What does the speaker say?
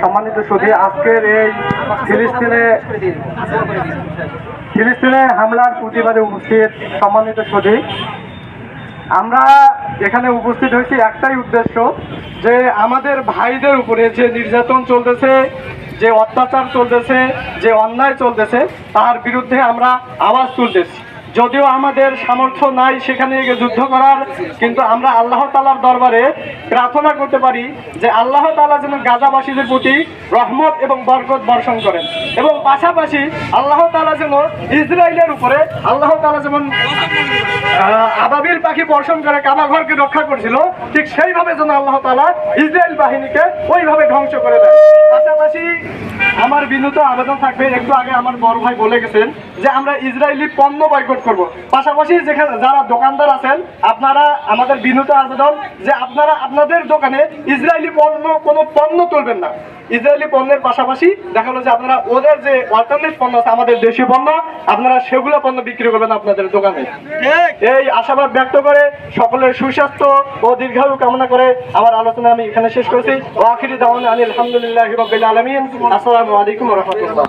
সম্মানিত সুধী আজকের এই ফিলিস্তিনে ফিলিস্তিনে হামলার প্রতিবাদে উপস্থিত সম্মানিত সুধী আমরা এখানে উপস্থিত হয়েছি একটাই উদ্দেশ্য, যে আমাদের ভাইদের উপরে যে নির্যাতন চলতেছে, যে অত্যাচার চলতেছে, যে অন্যায় চলতেছে, তার বিরুদ্ধে আমরা আওয়াজ তুলতেছি। যদিও আমাদের সামর্থ্য নাই সেখানে গিয়ে যুদ্ধ করার, কিন্তু আমরা আল্লাহ তালার দরবারে প্রার্থনা করতে পারি যে আল্লাহ তালা যেন গাজাবাসীদের প্রতি রহমত এবং বরকত বর্ষণ করেন। এবং পাশাপাশি আল্লাহ তালা যেন ইসরায়েলের উপরে, আল্লাহ তালা যেমন আবাবিল পাখি বর্ষণ করে, কাবা ঘরকে রক্ষা করছিল, ঠিক সেইভাবে যেন আল্লাহ তালা ইসরায়েল বাহিনীকে ওইভাবে ধ্বংস করে দেয় পাশাপাশি আমার বিনুত আবেদন থাকবে, একটু আগে আমার বড় ভাই বলে গেছেন যে আমরা ইসরায়েলি পণ্য বয়কট করব। পাশাপাশি যেখানে যারা দোকানদার আছেন, আপনারা আমাদের বিনুত আবেদন যে আপনারা, আপনাদের দোকানে ইসরায়েলি পণ্য, কোনো পণ্য তুলবেন না। ইসরায়েলি পণ্যের পাশাপাশি দেখা গেলো যে আপনারা ওদের যে অল্টারনেট পণ্য আছে আমাদের দেশীয় পণ্য আপনারা সেগুলো পণ্য বিক্রি করবেন আপনাদের দোকানে। এই আশাবাদ ব্যক্ত করে সকলের সুস্বাস্থ্য ও দীর্ঘায়ু কামনা করে আমার আলোচনা আমি এখানে শেষ করেছি। ওয়াকিরি দাওয়ান আলী আলহামদুলিল্লাহ আলমিন। আসসালামু আলাইকুম রহমতুল্লাহ।